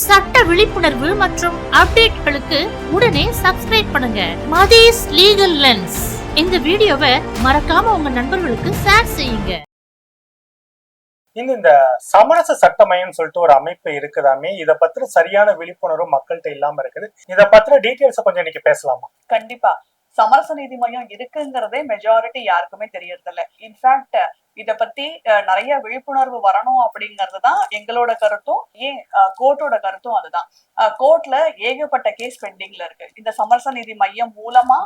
சட்ட விழிப்புணர்வு மற்றும் அப்டேட்களுக்கு உடனே சப்ஸ்கிரைப் பண்ணுங்க. Mathees legal lens. இந்த வீடியோவை மறக்காம உங்க நண்பர்களுக்கு ஷேர் செய்யுங்க. இந்த இந்த சமரச சட்டமயம் சொல்லிட்டு ஒரு அமைப்பு இருக்குதாமே இத பத்தின சரியான விழிப்புணர்வு மக்கள்கிட்ட இல்லாம இருக்குது. இத பத்தின டீட்டெயில்ஸ் கொஞ்சம் இன்னைக்கு பேசலாமா? கண்டிப்பா. சமரச நீதி மையம் இருக்குங்கிறதே மெஜாரிட்டி யாருக்குமே தெரியறதில்ல. இன்ஃபேக்ட் இத பத்தி நிறைய விழிப்புணர்வு வரணும் அப்படிங்கிறது தான் எங்களோட கருத்தும் ஏன் கோர்ட்டோட கருத்தும் அதுதான். கோர்ட்ல ஏகப்பட்ட கேஸ் பெண்டிங்ல இருக்கு. இந்த சமரச நீதி மையம் மூலமா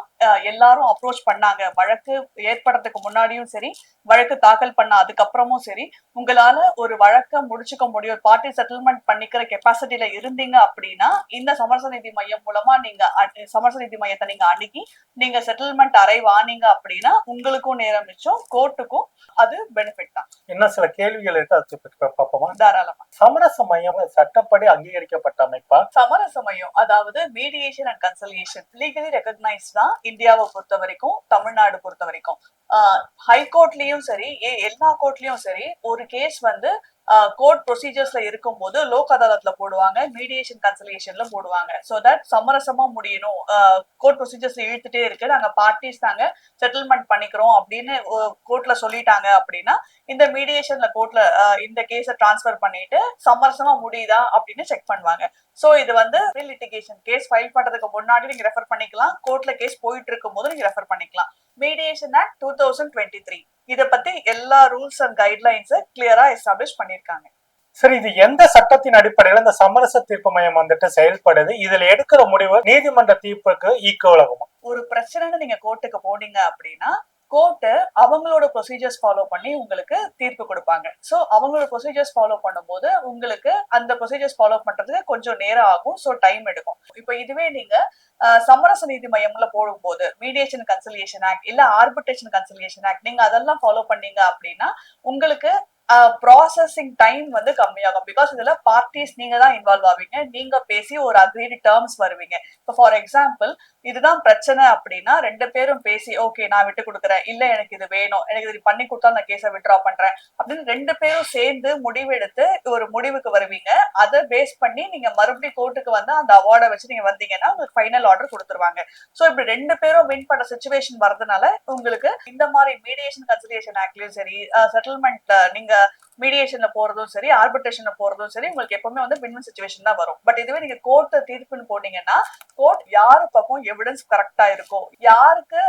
எல்லாரும் அப்ரோச் பண்ணாங்க. வழக்கு ஏற்படுறதுக்கு முன்னாடியும் சரி வழக்கு தாக்கல் பண்ண அதுக்கப்புறமும் சரி உங்களால ஒரு வழக்க முடிச்சுக்க முடியும் பார்ட்டி செட்டில்மெண்ட் பண்ணிக்கிற கெப்பாசிட்டில இருந்தீங்க அப்படின்னா இந்த சமரச நீதி மையம் மூலமா நீங்க சமரச நீதி மையத்தை நீங்க அணுகி நீங்க செட்டில்மெண்ட் அறை வானீங்க அப்படின்னா உங்களுக்கும் நேரம் மிச்சம் கோர்ட்டுக்கும் அது பெனிஃபிட் தான். இன்னும் சில கேள்விகள் இருக்கு அது பார்ப்போமா? தாராளமா. சமரச மையம் சட்டப்படி அங்கீகரிக்கப்பட்ட அமைப்பா? சமரச மையம் அதாவது mediation and consultation legally recognise தான் இந்தியாவை பொறுத்த வரைக்கும் தமிழ்நாடு பொறுத்த வரைக்கும். ஹைகோர்ட்லயும் சரி எல்லா கோர்ட்லயும் சரி ஒரு கேஸ் வந்து கோர்ட் ப்ரொசீஜர்ஸ்ல இருக்கும்போது லோக் அதாலத்ல போடுவாங்க மீடியேஷன் கன்சலேஷன்ல போடுவாங்க. ஸோ தட் சமரசமா முடியணும். கோர்ட் ப்ரொசீஜர்ஸ் இழுத்துட்டே இருக்கு. நாங்க பார்ட்டிஸ் நாங்க செட்டில்மெண்ட் பண்ணிக்கிறோம் அப்படின்னு கோர்ட்ல சொல்லிட்டாங்க அப்படின்னா இந்த மீடியேஷன்ல கோர்ட்ல இந்த கேஸை டிரான்ஸ்ஃபர் பண்ணிட்டு சமரசமா முடியுதா அப்படின்னு செக் பண்ணுவாங்க. சோ இது வந்து லிட்டிகேஷன் கேஸ் ஃபைல் பண்றதுக்கு முன்னாடி நீங்க ரெஃபர் பண்ணிக்கலாம். கோர்ட்ல கேஸ் போயிட்டு இருக்கும் போது நீங்க ரெஃபர் பண்ணிக்கலாம். Mediation act two thousand twenty three இதை பத்தி எல்லா ரூல்ஸ் அண்ட் கைட்லைன்ஸ் கிளியரா எஸ்டாப்ளிஷ் பண்ணிருக்காங்க. சரி இது எந்த சட்டத்தின் அடிப்படையில இந்த சமரச தீர்ப்பு மையம் வந்துட்டு செயல்படுது? இதுல எடுக்கிற முடிவு நீதிமன்ற தீர்ப்புக்கு ஈக்குவலாகுமா ஒரு பிரச்சனைன்னு நீங்க கோர்ட்டுக்கு போனீங்க அப்படின்னா கோர்ட்டு அவங்களோட ப்ரொசீஜர்ஸ் ஃபாலோ பண்ணி உங்களுக்கு தீர்ப்பு கொடுப்பாங்க. ஸோ அவங்களோட ப்ரொசீஜர்ஸ் ஃபாலோ பண்ணும்போது உங்களுக்கு அந்த ப்ரொசீஜர்ஸ் ஃபாலோ பண்றதுக்கு கொஞ்சம் நேரம் ஆகும். ஸோ டைம் எடுக்கும். இப்போ இதுவே நீங்க சமரச நீதி மையம்ல போடும்போது மீடியேஷன் கன்சல்டேஷன் ஆக்ட் இல்ல ஆர்பிட்ரேஷன் கன்சல்டேஷன் ஆக்ட் நீங்க அதெல்லாம் ஃபாலோ பண்ணீங்க அப்படின்னா உங்களுக்கு ப்ராசஸிங் டைம் வந்து கம்மியாகும். பிகாஸ் இதுல பார்ட்டிஸ் நீங்க தான் இன்வால்வ் ஆவீங்க. நீங்க பேசி ஒரு அக்ரீடு டேர்ம்ஸ் வருவீங்க. இப்போ ஃபார் எக்ஸாம்பிள் இதுதான் பிரச்சனை அப்படின்னா ரெண்டு பேரும் பேசி ஓகே நான் விட்டு கொடுக்குறேன். இல்ல எனக்கு இது வேணும். எனக்கு இது பண்ணி கொடுத்தா நான் கேஸை விட்ரா பண்றேன். அப்படின்னு ரெண்டு பேரும் சேர்ந்து முடிவெடுத்து ஒரு முடிவுக்கு வருவீங்க. அதை பேஸ் பண்ணி நீங்க மறுபடியும் கோர்ட்டுக்கு வந்து அந்த அவார்டை வச்சு நீங்க வந்தீங்கன்னா உங்களுக்கு ஃபைனல் ஆர்டர் கொடுத்துருவாங்க. ஸோ இப்படி ரெண்டு பேரும் வின் பண்ண சுச்சுவேஷன் வரதுனால உங்களுக்கு இந்த மாதிரி மீடியேஷன் கன்சிடரேஷன் ஆக்ட்லயும் சரி செட்டில்மெண்ட்ல நீங்க மீடியேஷன்ல போறதும் சரி ஆர்பிட்ரேஷன்ல போறதும் சரி உங்களுக்கு எப்பவுமே வந்து வின் சுச்சுவேஷன் தான் வரும். பட் இதுவே நீங்க கோர்ட் தீர்ப்புன்னு போட்டீங்கன்னா கோர்ட் யாரு பக்கம் எவிடன்ஸ் கரெக்டா இருக்கோ யாருக்கு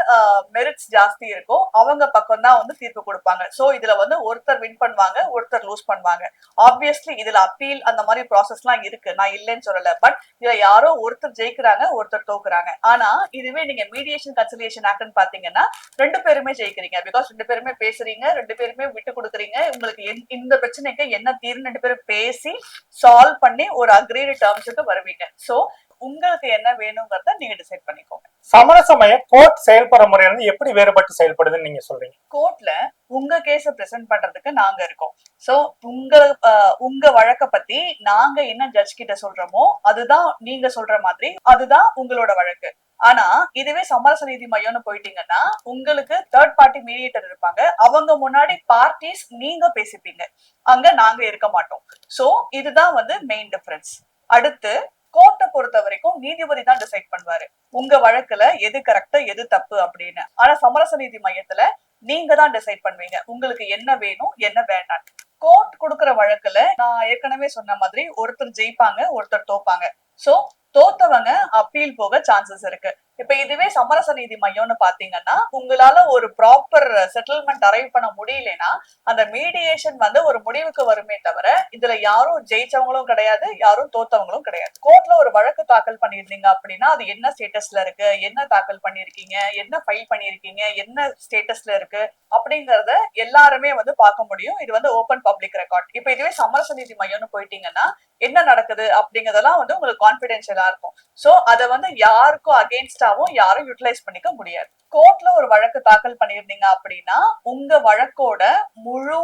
மெரிட்ஸ் ஜாஸ்தி இருக்கோ அவங்க பக்கம் தான் வந்து தீர்ப்பு கொடுப்பாங்க. சோ இதுல வந்து ஒருத்தர் வின் பண்ணுவாங்க ஒருத்தர் லூஸ் பண்ணுவாங்க. ஆப்வியஸ்லி இதுல அப்பீல் அந்த மாதிரி ப்ராசஸ் எல்லாம் இருக்கு. நான் இல்லைன்னு சொல்லல. பட் இதுல யாரோ ஒருத்தர் ஜெயிக்கிறாங்க ஒருத்தர் தோக்குறாங்க. ஆனா இதுவே நீங்க மீடியேஷன் கன்சிலியேஷன் ஆக்ட்னு பாத்தீங்கன்னா ரெண்டு பேருமே ஜெயிக்கிறீங்க. பிகாஸ் ரெண்டு பேருமே பேசுறீங்க ரெண்டு பேருமே விட்டு கொடுக்குறீங்க உங்களுக்கு என்- இந்த பிரச்சனைக்கு என்ன தீர்வு ரெண்டு பேரும் பேசி சால்வ் பண்ணி ஒரு அக்ரீடு டேர்ம்ஸுக்கு வருவீங்க. சோ உங்களுக்கு என்ன வேணுங்கிறத நீங்க டிசைட் பண்ணிக்கோங்க. சமரச மையம் கோர்ட் செயல்படுற முறையில இருந்து எப்படி வேறுபட்டு செயல்படுதுன்னு நீங்க சொல்றீங்க? கோர்ட்ல உங்க கேஸ பிரசன்ட் பண்றதுக்கு நாங்க இருக்கோம். சோ உங்க உங்க வழக்க பத்தி நாங்க என்ன ஜட்ஜ் கிட்ட சொல்றோமோ அதுதான் நீங்க சொல்ற மாதிரி அதுதான் உங்களோட வழக்கு. ஆனா இதுவே சமரச நீதி மையம்னு போயிட்டீங்கன்னா உங்களுக்கு தேர்ட் பார்ட்டி மீடியேட்டர் இருப்பாங்க. அவங்க முன்னாடி பார்ட்டிஸ் நீங்க பேசிப்பீங்க. அங்க நாங்க இருக்க மாட்டோம். சோ இதுதான் வந்து மெயின் டிஃபரன்ஸ் அடுத்து கோர்ட்டை பொறுத்த வரைக்கும் நீதிபதி தான் டிசைட் பண்ணுவாரு. உங்க வழக்குல எது கரெக்ட் எது தப்பு அப்படின்னு. ஆனா சமரச நீதி மையத்துல நீங்க தான் டிசைட் பண்ணுவீங்க. உங்களுக்கு என்ன வேணும் என்ன வேண்டாம். கோர்ட் கொடுக்கிற வழக்குல நான் ஏற்கனவே சொன்ன மாதிரி ஒருத்தர் ஜெயிப்பாங்க ஒருத்தர் தோப்பாங்க. சோ தோத்தவங்க அப்பீல் போக சான்சஸ் இருக்கு. இப்ப இதுவே சமரச நீதி மையம்னு பாத்தீங்கன்னா உங்களால ஒரு ப்ராப்பர் செட்டில்மெண்ட் அரைவ் பண்ண முடியலனா அந்த மீடியேஷன் வந்து ஒரு முடிவுக்கு வருமே தவிர இதுல யாரும் ஜெயிச்சவங்களும் கிடையாது யாரும் தோத்தவங்களும் கிடையாது. கோர்ட்ல ஒரு வழக்கு தாக்கல் பண்ணிருந்தீங்க அப்படின்னா அது என்ன ஸ்டேட்டஸ்ல இருக்கு என்ன தாக்கல் பண்ணிருக்கீங்க என்ன ஃபைல் பண்ணிருக்கீங்க என்ன ஸ்டேட்டஸ்ல இருக்கு அப்படிங்கறத எல்லாருமே வந்து பார்க்க முடியும். இது வந்து ஓபன் பப்ளிக் ரெக்கார்ட் இப்ப இதுவே சமரச நீதி மையம்னு போயிட்டீங்கன்னா என்ன நடக்குது அப்படிங்கறதெல்லாம் வந்து உங்களுக்கு கான்பிடென்ஷியலா இருக்கும். சோ அதை வந்து யாருக்கும் அகேன்ஸ்டாவும் யாரும் யூட்டிலைஸ் பண்ணிக்க முடியாது. கோர்ட்ல ஒரு வழக்கு தாக்கல் பண்ணிருந்தீங்க அப்படின்னா உங்க வழக்கோட முழு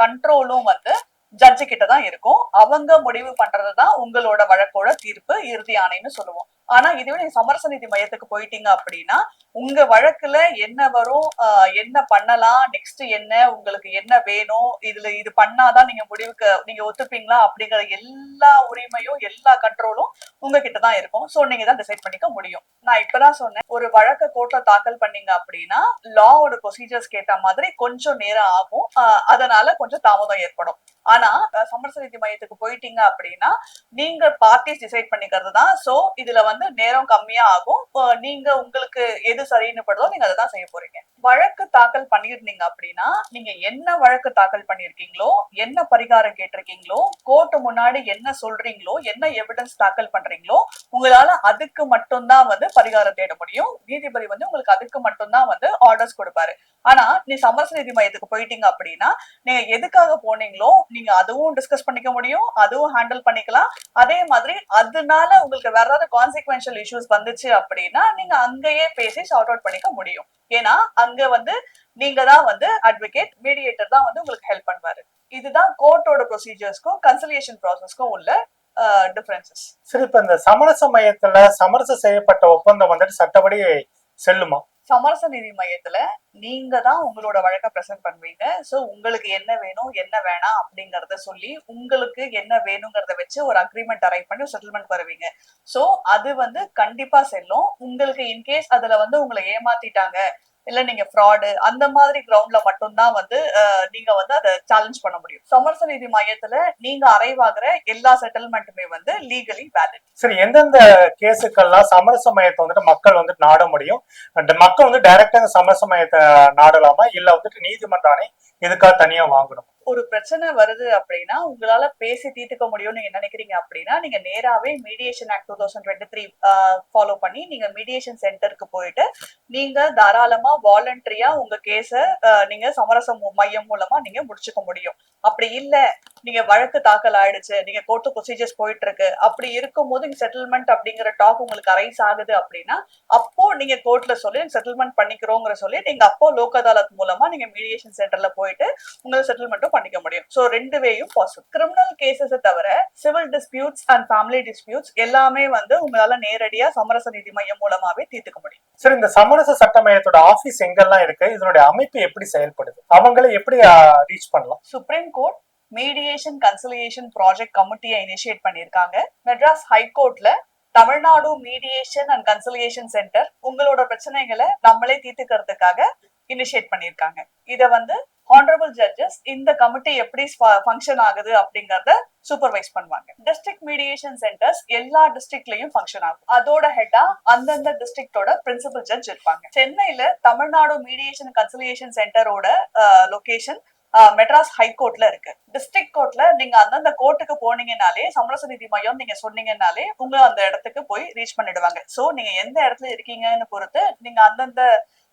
கண்ட்ரோலும் வந்து ஜட்ஜு கிட்ட தான் இருக்கும். அவங்க முடிவு பண்றதுதான் உங்களோட வழக்கோட தீர்ப்பு இறுதி ஆணைன்னு சொல்லுவோம். ஆனா இதுவே நீங்க சமரச நீதி மையத்துக்கு போயிட்டீங்க அப்படின்னா உங்க வழக்குல என்ன வரும் ஆஹ் என்ன பண்ணலாம் நெக்ஸ்ட் என்ன உங்களுக்கு என்ன வேணும் இதுல இது பண்ணாதான் நீங்க முடிவுக்கு நீங்க ஒத்துப்பீங்களா அப்படிங்கிற எல்லா உரிமையும் எல்லா கண்ட்ரோலும் உங்ககிட்ட தான் இருக்கும். சோ நீங்க தான் டிசைட் பண்ணிக்க முடியும். நான் இப்பதான் சொன்னேன் ஒரு வழக்க கோர்ட்ல தாக்கல் பண்ணீங்க அப்படின்னா லாவோட ப்ரொசீஜர்ஸ்க்கு ஏத்த மாதிரி கொஞ்சம் நேரம் ஆகும். அதனால கொஞ்சம் தாமதம் ஏற்படும். ஆனா சமரச நீதி மையத்துக்கு போயிட்டீங்க அப்படின்னா நீங்க பார்ட்டிஸ் டிசைட் பண்ணிக்கிறது தான் சோ இதுல வந்து நேரம் கம்மியா ஆகும். நீங்க உங்களுக்கு எது சரின்னு படுதோ நீங்க அதை தான் செய்ய போறீங்க. வழக்கு தாக்கல் பண்ணிருந்தீங்க அப்படின்னா நீங்க என்ன வழக்கு தாக்கல் பண்ணிருக்கீங்களோ என்ன பரிகாரம் கேட்டிருக்கீங்களோ கோர்ட்டு முன்னாடி என்ன சொல்றீங்களோ என்ன எவிடன்ஸ் தாக்கல் பண்றீங்களோ உங்களால அதுக்கு மட்டும்தான் வந்து பரிகாரம் தேட முடியும். நீதிபதி வந்து உங்களுக்கு அதுக்கு மட்டும்தான் வந்து ஆர்டர்ஸ் கொடுப்பாரு. ஆனா நீ சமரச நீதி மையத்துக்கு போயிட்டீங்க அப்படின்னா நீங்க எதுக்காக போனீங்களோ நீங்க அதுவும் டிஸ்கஸ் பண்ணிக்க முடியும் அதுவும் ஹேண்டில் பண்ணிக்கலாம். அதே மாதிரி அதனால உங்களுக்கு வேற ஏதாவது கான்சிக்வென்ஷியல் இஷ்யூஸ் வந்துச்சு அப்படின்னா நீங்க அங்கேயே பேசி ஷார்ட் அவுட் பண்ணிக்க முடியும். ஏன்னா அங்க வந்து நீங்க தான் வந்து அட்வொகேட் மீடியேட்டர் தான் வந்து உங்களுக்கு ஹெல்ப் பண்ணுவாரு. இதுதான் கோர்ட்டோட ப்ரொசீஜர்ஸ்க்கும் கன்சலியேஷன் ப்ராசஸ்க்கும் உள்ள டிஃபரன்சஸ் சரி இப்ப இந்த சமரச மையத்துல சமரசம் செய்யப்பட்ட ஒப்பந்தம் வந்துட்டு சட்டப்படி செல்லுமா? சமரச நிதி மையத்துல நீங்க தான் உங்களோட வழக்க பிரசன்ட் பண்ணுவீங்க. சோ உங்களுக்கு என்ன வேணும் என்ன வேணாம் அப்படிங்கறத சொல்லி உங்களுக்கு என்ன வேணுங்கிறத வச்சு ஒரு அக்ரிமெண்ட் அரைவ் பண்ணி செட்டில்மெண்ட் வருவீங்க சோ அது வந்து கண்டிப்பா செல்லும். உங்களுக்கு இன்கேஸ் அதுல வந்து உங்களை ஏமாத்திட்டாங்க இல்ல நீங்க ஃப்ராடு அந்த மாதிரி கிரவுண்ட்ல மட்டும்தான் வந்து நீங்க வந்து அதை சேலஞ்ச் பண்ண முடியும். சமரச நீதி மையத்துல நீங்க அரைவ் எல்லா செட்டில்மெண்ட்டுமே வந்து லீகலி வேலிட் சரி எந்தெந்த கேஸுக்கெல்லாம் சமரச மையத்தை வந்துட்டு மக்கள் வந்துட்டு நாட முடியும்? அந்த மக்கள் வந்து டைரக்டா இந்த சமரச மையத்தை நாடலாமா? இல்ல வந்துட்டு நீதிமன்றானே இதுக்காக தனியா வாங்கணும்? ஒரு பிரச்சனை வருது அப்படின்னா உங்களால பேசி தீர்த்துக்க முடியும்னு நீங்க நினைக்கிறீங்க அப்படின்னா நீங்க நேராவே mediation act two thousand twenty three follow பண்ணி நீங்க மீடியேஷன் சென்டருக்கு போயிட்டு நீங்க தாராளமா வாலண்டரியா உங்க கேஸ நீங்க சமரச மையம் மூலமா நீங்க முடிச்சுக்க முடியும். அப்படி இல்ல நீங்க வழக்கு தாக்கல் ஆயிடுச்சு நீங்க கோர்ட்டு ப்ரொசீஜர்ஸ் போயிட்டு இருக்கு அப்படி இருக்கும் போது செட்டில்மெண்ட் அப்படிங்கிற டாக் உங்களுக்கு அரைஸ் ஆகுது அப்படின்னா அப்போ நீங்க கோர்ட்ல சொல்லி செட்டில்மெண்ட் பண்ணிக்கிறோங்கிற சொல்லி நீங்க அப்போ லோக் அதாலத் மூலமா நீங்க மீடியேஷன் சென்டர்ல போயிட்டு உங்களுக்கு செட்டில்மெண்ட்டும் பண்ணிக்க முடியும். சோ ரெண்டு வேயும் பாசிபிள் கிரிமினல் கேசஸ் தவிர civil disputes and family disputes எல்லாமே வந்து உங்களால நேரடியா சமரச நீதி மையம் மூலமாவே தீர்த்துக்க முடியும். சரி இந்த சமரச சட்ட மையத்தோட ஆபீஸ் எங்கெல்லாம் இருக்கு? இதனுடைய அமைப்பு எப்படி செயல்படுது? அவங்கள எப்படி ரீச் பண்ணலாம்? Supreme court mediation conciliation project கமிட்டியை initiate பண்ணியிருக்காங்க. Madras ஹைகோர்ட்ல Tamil Nadu mediation and conciliation centre உங்களோட பிரச்சனைகளை நம்மளே தீர்த்துக்கிறதுக்காக இனிஷியேட் பண்ணியிருக்காங்க. இதை வந்து ஹானரபிள் ஜட்ஜஸ் இந்த கமிட்டி எப்படி ஃபங்க்ஷன் ஆகுது அப்படிங்கறத சூப்பர்வைஸ் பண்ணுவாங்க. டிஸ்ட்ரிக்ட் மீடியேஷன் சென்டர்ஸ் எல்லா டிஸ்ட்ரிக்ட்லயும் ஃபங்க்ஷன் ஆகும். அதோட ஹெட்டா அந்தந்த டிஸ்ட்ரிக்டோட பிரின்சிபல் ஜட்ஜ் இருப்பாங்க. சென்னையில தமிழ்நாடு மீடியேஷன் கன்சிலியேஷன் சென்டரோட லொகேஷன் மெட்ராஸ் ஹைகோர்ட்ல இருக்கு. டிஸ்ட்ரிக்ட் கோர்ட்ல நீங்க அந்தந்த கோர்ட்டுக்கு போனீங்கனாலே சமரச நீதி மையம் நீங்க சொன்னீங்கனாலே உங்க அந்த இடத்துக்கு போய் ரீச் பண்ணிடுவாங்க. சோ நீங்க எந்த இடத்துல இருக்கீங்கன்னு பொறுத்து நீங்க அந்தந்த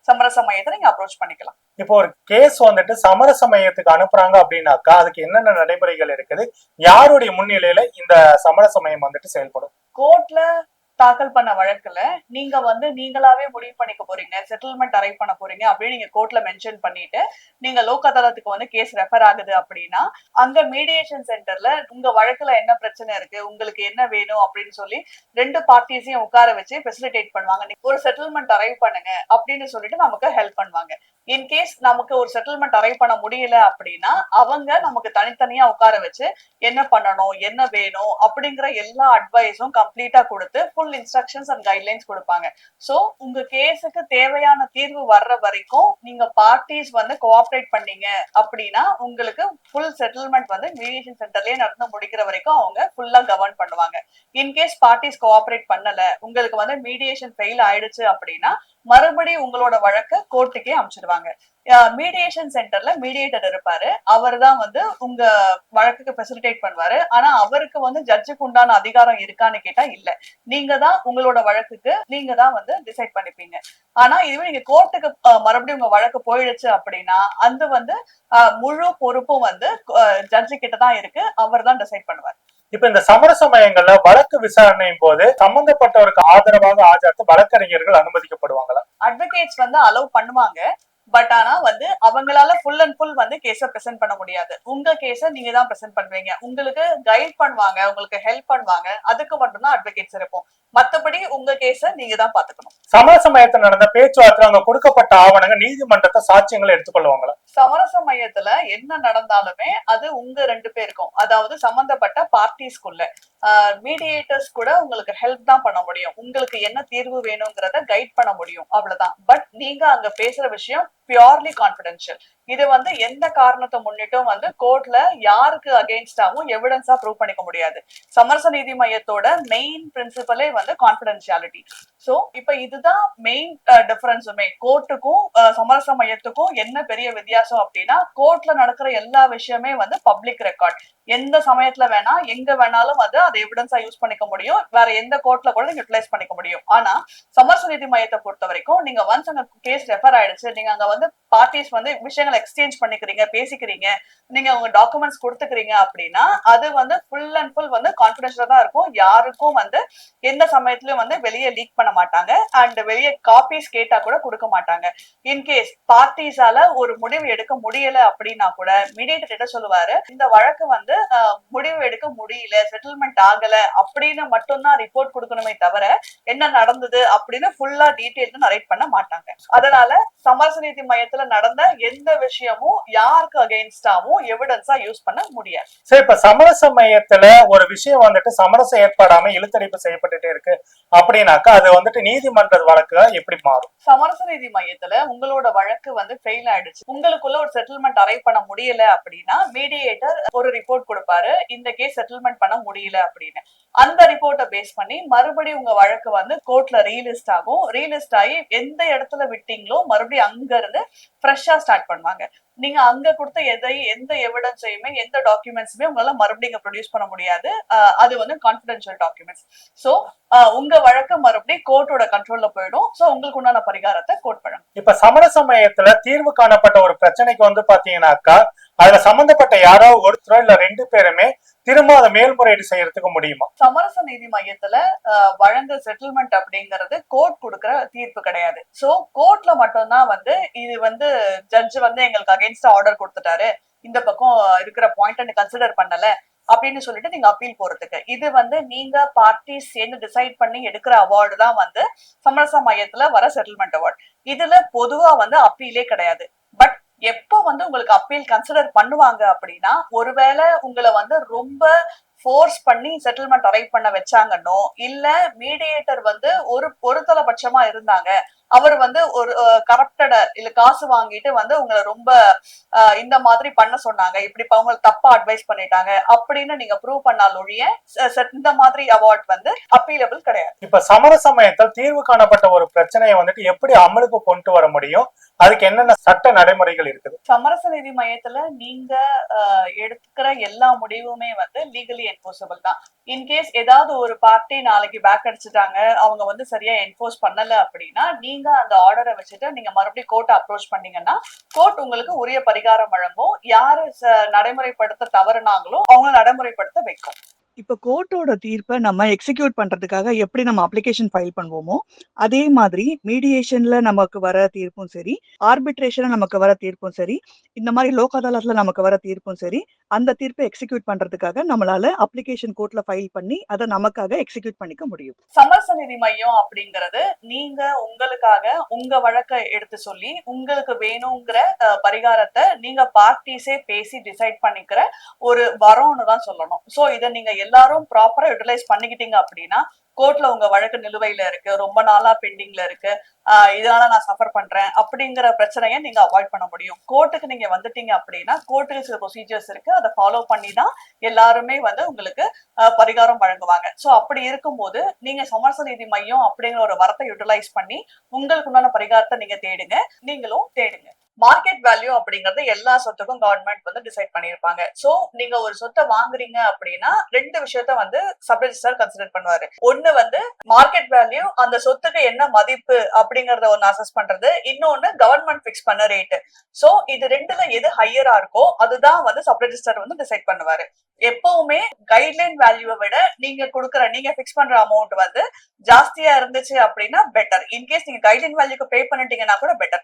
சமரச மையத்தை நீங்க அப்ரோச் பண்ணிக்கலாம். இப்போ ஒரு கேஸ் வந்துட்டு சமரச மையத்துக்கு அனுப்புறாங்க அப்படின்னாக்கா அதுக்கு என்னென்ன நடைமுறைகள் இருக்குது? யாருடைய முன்னிலையில இந்த சமரச மையம் வந்துட்டு செயல்படும்? கோர்ட்ல தாக்கல் பண்ண வழக்குல நீங்க வந்து நீங்களாவே முடிவு பண்ணிக்க போறீங்க செட்டில்மெண்ட் அரைவ் பண்ண போறீங்க அப்படின்னு நீங்க கோர்ட்ல மென்ஷன் பண்ணிட்டு நீங்க லோக் அதாலத்துக்கு வந்து கேஸ் ரெஃபர் ஆகுது அப்படின்னா அங்க மீடியேஷன் சென்டர்ல உங்க வழக்குல என்ன பிரச்சனை இருக்கு உங்களுக்கு என்ன வேணும் அப்படின்னு சொல்லி ரெண்டு பார்ட்டிஸையும் உட்கார வச்சு ஃபெசிலிட்டேட் பண்ணுவாங்க. நீங்க ஒரு செட்டில்மெண்ட் அரைவ் பண்ணுங்க அப்படின்னு சொல்லிட்டு நமக்கு ஹெல்ப் பண்ணுவாங்க. இன்கேஸ் நமக்கு ஒரு செட்டில்மெண்ட் அரைவ் பண்ண முடியல அப்படின்னா அவங்க நமக்கு தனித்தனியா உட்கார வச்சு என்ன பண்ணணும் என்ன வேணும் அப்படிங்கிற எல்லா அட்வைஸும் கம்ப்ளீட்டா கொடுத்து ஃபுல் இன்ஸ்ட்ரக்ஷன்ஸ் அண்ட் கைட்லைன்ஸ் கொடுப்பாங்க. ஸோ உங்க கேஸுக்கு தேவையான தீர்வு வர்ற வரைக்கும் நீங்க பார்ட்டிஸ் வந்து கோஆபரேட் பண்ணீங்க அப்படின்னா உங்களுக்கு ஃபுல் செட்டில்மெண்ட் வந்து மீடியேஷன் சென்டர்லயே நடந்து முடிக்கிற வரைக்கும் அவங்க ஃபுல்லா கவர்ன் பண்ணுவாங்க. இன்கேஸ் பார்ட்டிஸ் கோஆப்ரேட் பண்ணல உங்களுக்கு வந்து மீடியேஷன் ஃபெயில் ஆயிடுச்சு அப்படின்னா மறுபடியும் உங்களோட வழக்கு கோர்ட்டுக்கே அனுப்பிச்சிடுவாங்க மீடியேஷன் சென்டர்ல மீடியேட்டர் இருப்பாரு. அவர் தான் வந்து உங்க வழக்குக்கு ஃபெசிலிட்டேட் பண்ணுவாரு. ஆனா அவருக்கு வந்து ஜட்ஜுக்கு உண்டான அதிகாரம் இருக்கான்னு கேட்டா இல்ல. நீங்க தான் உங்களோட வழக்குக்கு நீங்க தான் வந்து டிசைட் பண்ணிப்பீங்க. ஆனா இதுவே நீங்க கோர்ட்டுக்கு மறுபடியும் உங்க வழக்கு போயிடுச்சு அப்படின்னா அந்த வந்து முழு பொறுப்பும் வந்து ஜட்ஜு கிட்ட தான் இருக்கு. அவர் தான் டிசைட் பண்ணுவார். இப்ப இந்த சமர சமயங்கள்ல வழக்கு விசாரணையின் போது சம்பந்தப்பட்டவருக்கு ஆதரவாக ஆஜர்த்து வழக்கறிஞர்கள் அனுமதிக்கப்படுவாங்களா? அட்வொகேட்ஸ் வந்து அலோவ் பண்ணுவாங்க. பட் ஆனா வந்து அவங்களால ஃபுல் அண்ட் ஃபுல் வந்து கேஸ பிரசென்ட் பண்ண முடியாது. உங்க கேஸ நீங்க தான் பிரசென்ட் பண்ணுவீங்க உங்களுக்கு கைட் பண்ணுவாங்க உங்களுக்கு ஹெல்ப் பண்ணுவாங்க. அதுக்கு மட்டும்தான் அட்வொகேட்ஸ் இருப்போம். மத்தபடி உங்க கேஸ நீங்க தான் பாத்துக்கணும் சமரச மையத்தில் நடந்த பேச்சுவார்த்தை அங்க கொடுக்கப்பட்ட ஆவணங்கள் நீதிமன்றத்தை சாட்சியங்களை எடுத்துக்கொள்வாங்களா? சமரச மையத்துல என்ன நடந்தாலுமே அது உங்க ரெண்டு பேருக்கும் அதாவது சம்பந்தப்பட்ட பார்ட்டிஸ்க்குள்ள மீடியேட்டர்ஸ் கூட உங்களுக்கு ஹெல்ப் தான் பண்ண முடியும். உங்களுக்கு என்ன தீர்வு வேணுங்கிறத கைட் பண்ண முடியும். அவ்வளவுதான். பட் நீங்க அங்க பேசுற விஷயம் பியோர்லி கான்பிடென்ஷியல் இது வந்து எந்த காரணத்தை முன்னிட்டும் வந்து கோர்ட்ல யாருக்கு அகெயின்ஸ்டாவும் எவிடன்ஸா ப்ரூவ் பண்ணிக்க முடியாது. சமரச நீதி மையத்தோட மெயின் பிரின்சிபலே வந்து கான்பிடென்ஷியாலிட்டி சோ இப்ப இதுதான் மெயின் டிஃபரன்ஸுமே கோர்ட்டுக்கும் சமரச மையத்துக்கும் என்ன பெரிய வித்தியாசம் அப்படின்னா கோர்ட்ல நடக்கிற எல்லா விஷயமே வந்து பப்ளிக் ரெக்கார்ட் எந்த சமயத்துல வேணா எங்க வேணாலும் அது அதை எவிடன்ஸா யூஸ் பண்ணிக்க முடியும். வேற எந்த கோர்ட்ல கூட நீங்க யூட்டிலைஸ் பண்ணிக்க முடியும். ஆனா சமரச நீதி மையத்தை பொறுத்த வரைக்கும் நீங்க ஒன்ஸ் அங்க கேஸ் ரெஃபர் ஆயிடுச்சு நீங்க அங்க வந்து பார்ட்டிஸ் வந்து விஷயங்களை எக்ஸ்சேஞ்ச் பண்ணிக்கிறீங்க பேசிக்கிறீங்க நீங்க உங்க டாக்குமெண்ட்ஸ் கொடுத்துக்கிறீங்க அப்படின்னா அது வந்து ஃபுல் அண்ட் ஃபுல் வந்து கான்பிடென்ஷியலா தான் இருக்கும். யாருக்கும் வந்து எந்த சமயத்திலயும் வந்து வெளியே லீக் பண்ண மாட்டாங்க. அண்ட் வெளியே காப்பீஸ் கேட்டா கூட கொடுக்க மாட்டாங்க. இன்கேஸ் பார்ட்டிஸால ஒரு முடிவு எடுக்க முடியல அப்படின்னா கூட மீடியேட்டர் என்ன சொல்லுவாரு இந்த வழக்கு வந்து முடிவு எடுக்க முடியல செட்டில்மெண்ட் ஆகல அப்படின்னு மட்டும்தான் ரிப்போர்ட் கொடுக்கணுமே தவிர என்ன நடந்தது அப்படின்னு ஃபுல்லா டீட்டெயில் நரேட் பண்ண மாட்டாங்க. அதனால சமரச நீதி மையத்துல நடந்த எந்த விஷயமும் யாருக்கு அகைன்ஸ்டாவும் எவிடன்ஸா யூஸ் பண்ண முடியாது. சரி இப்ப சமரச மையத்துல ஒரு விஷயம் வந்துட்டு சமரசம் ஏற்படாம இழுத்தடிப்பு செய்யப்பட்டுட்டே இருக்கு. அப்படின்னாக்கா அது வந்துட்டு நீதிமன்ற வழக்கு எப்படி மாறும். சமரச நீதி மையத்துல உங்களோட வழக்கு வந்து ஃபெயில் ஆயிடுச்சு. உங்களுக்குள்ள ஒரு செட்டில்மெண்ட் அரைவ் பண்ண முடியல அப்படின்னா மீடியேட்டர் ஒரு ரிப்போர்ட் கொடுப்பாரு. இந்த கேஸ் செட்டில்மெண்ட் பண்ண முடியல அப்படின்னு. அந்த ரிப்போர்ட்டை பேஸ் பண்ணி மறுபடியும் உங்க வழக்கு வந்து கோர்ட்ல ரீலிஸ்ட் ஆகும். ரீலிஸ்ட் ஆகி எந்த இடத்துல விட்டீங்களோ மறுபடியும் அங்க இருந்து ஃப்ரெஷ்ஷா ஸ்டார்ட் பண்ணுவாங்க. நீங்க அங்க கொடுத்த எதை எந்த எவிடன்ஸையுமே எந்த டாக்குமெண்ட்ஸுமே உங்களால மறுபடியும் இங்க ப்ரொடியூஸ் பண்ண முடியாது. அஹ் அது வந்து கான்பிடென்ஷியல் டாக்குமெண்ட்ஸ் சோ உங்க வழக்கு மறுபடியும் கோர்ட்டோட கண்ட்ரோல்ல போயிடும். சோ உங்களுக்கு உண்டான பரிகாரத்தை கோர்ட் பண்ணும் இப்ப சமண சமயத்துல தீர்வு காணப்பட்ட ஒரு பிரச்சனைக்கு வந்து பாத்தீங்கன்னாக்கா அதுல சம்பந்தப்பட்ட யாரோ ஒருத்தரோ இல்ல ரெண்டு பேருமே திரும்ப அதை மேல்முறையீடு செய்யறதுக்கு முடியுமா? சமரச நீதி மையத்துல வழங்க செட்டில்மெண்ட் அப்படிங்கறது கோர்ட் கொடுக்கற தீர்ப்பு கிடையாது. சோ கோர்ட்ல மட்டும்தான் வந்து இது வந்து ஜட்ஜ் வந்து எங்களுக்கு அகைன்ஸ்டா ஆர்டர் கொடுத்துட்டாரு. இந்த பக்கம் இருக்கிற பாயிண்ட் கன்சிடர் பண்ணல அப்படின்னு சொல்லிட்டு நீங்க அப்பீல் போறதுக்கு. இது வந்து நீங்க பார்ட்டி சேர்ந்து டிசைட் பண்ணி எடுக்கிற அவார்டு தான் வந்து சமரச மையத்துல வர செட்டில்மெண்ட் அவார்டு இதுல பொதுவா வந்து அப்பீலே கிடையாது. எப்போ வந்து உங்களுக்கு அப்பீல் கன்சிடர் பண்ணுவாங்க அப்படின்னா ஒருவேளை உங்களை வந்து ரொம்ப ஃபோர்ஸ் பண்ணி செட்டில்மெண்ட் அரைவ் பண்ண வச்சாங்கன்னோ இல்ல மீடியேட்டர் வந்து ஒரு ஒருதலைபட்சமா இருந்தாங்க அவர் வந்து ஒரு கரப்டட இல்ல காசு வாங்கிட்டு வந்து உங்களை ரொம்ப இந்த மாதிரி பண்ண சொன்னாங்க. இப்படி இப்ப அவங்க தப்பா அட்வைஸ் பண்ணிட்டாங்க. அப்படின்னு நீங்க ப்ரூவ் பண்ணால் ஒழிய இந்த மாதிரி அவார்ட் வந்து அப்பீலபிள் கிடையாது. இப்ப சமரச மையத்தில் தீர்வு காணப்பட்ட ஒரு பிரச்சனையை வந்துட்டு எப்படி அமலுக்கு கொண்டு வர முடியும்? அதுக்கு என்னென்ன சட்ட நடைமுறைகள் இருக்குது? சமரச நீதி மையத்துல நீங்க எடுக்கிற எல்லா முடிவுமே வந்து லீகலி என்போசபிள் தான். இன்கேஸ் ஏதாவது ஒரு பார்ட்டி நாளைக்கு பேக் அடிச்சுட்டாங்க அவங்க வந்து சரியா என்போர்ஸ் பண்ணல அப்படின்னா நீங்க அந்த ஆர்டரை வச்சுட்டு நீங்க மறுபடியும் கோர்ட்டை அப்ரோச் பண்ணீங்கன்னா கோர்ட் உங்களுக்கு உரிய பரிகாரம் வழங்கும். யாரு ச- நடைமுறைப்படுத்த தவறுனாங்களோ அவங்க நடைமுறைப்படுத்த வைக்கும். இப்போ கோர்ட்டோட தீர்ப்பை நம்ம எக்ஸிக்யூட் பண்றதுக்காக எப்படி நம்ம அப்ளிகேஷன் ஃபைல் பண்ணுவோமோ அதே மாதிரி மீடியேஷன்ல நமக்கு வர தீர்ப்பும் சரி ஆர்பிட்ரேஷன்ல நமக்கு வர தீர்ப்பும் சரி இந்த மாதிரி லோக் அதாலத்ல நமக்கு வர தீர்ப்பும் சரி அந்த தீர்ப்பை எக்ஸிக்யூட் பண்றதுக்காக நம்மளால அப்ளிகேஷன் கோர்ட்ல ஃபைல் பண்ணி அதை நமக்காக எக்ஸிக்யூட் பண்ணிக்க முடியும். சமரச நிதி மையம் அப்படிங்கிறது நீங்க உங்களுக்காக உங்க வழக்கை எடுத்து சொல்லி உங்களுக்கு வேணுங்கிற பரிகாரத்தை நீங்க பார்ட்டிஸே பேசி டிசைட் பண்ணிக்கிற ஒரு வரம்னு தான் சொல்லணும். சோ இதை நீங்க எல்லாரும் ப்ராப்பரா யூட்டிலைஸ் பண்ணிக்கிட்டீங்க அப்படின்னா கோர்ட்ல உங்க வழக்கு நிலுவையில இருக்கு ரொம்ப நாளா பெண்டிங்ல இருக்கு ஆஹ் இதனால நான் சஃபர் பண்றேன் அப்படிங்கிற பிரச்சனையை நீங்க அவாய்ட் பண்ண முடியும். கோர்ட்டுக்கு நீங்க வந்துட்டீங்க அப்படின்னா கோர்ட்டுக்கு சில ப்ரொசீஜர்ஸ் இருக்கு. அதை ஃபாலோ பண்ணி தான் எல்லாருமே வந்து உங்களுக்கு பரிகாரம் வழங்குவாங்க. சோ அப்படி இருக்கும்போது நீங்க சமரச நீதி மையம் அப்படிங்கிற ஒரு வரத்தை யூட்டிலைஸ் பண்ணி உங்களுக்கு உண்டான பரிகாரத்தை நீங்க தேடுங்க. நீங்களும் தேடுங்க. மார்க்கெட் வேல்யூ அப்படிங்கறது எல்லா சொத்துக்கும் கவர்மெண்ட் வந்து டிசைட் பண்ணியிருப்பாங்க. சோ நீங்க ஒரு சொத்தை வாங்குறீங்க அப்படின்னா ரெண்டு விஷயத்த வந்து சப் ரெஜிஸ்டர் கன்சிடர் பண்ணுவாரு. ஒண்ணு வந்து மார்க்கெட் வேல்யூ அந்த சொத்துக்கு என்ன மதிப்பு அப்படிங்கறத ஒன்னு அசஸ் பண்றது. இன்னொன்னு கவர்மெண்ட் ஃபிக்ஸ் பண்ண ரேட்டு சோ இது ரெண்டுல எது ஹையரா இருக்கோ அதுதான் வந்து சப் ரெஜிஸ்டர் வந்து டிசைட் பண்ணுவாரு. எப்பவுமே கைட்லைன் வேல்யூவை விட நீங்க கொடுக்குற நீங்க ஃபிக்ஸ் பண்ற அமௌண்ட் வந்து ஜாஸ்தியா இருந்துச்சு அப்படின்னா பெட்டர் இன்கேஸ் நீங்க கைட்லைன் வேல்யூக்கு பே பண்ணிட்டீங்கன்னா கூட பெட்டர்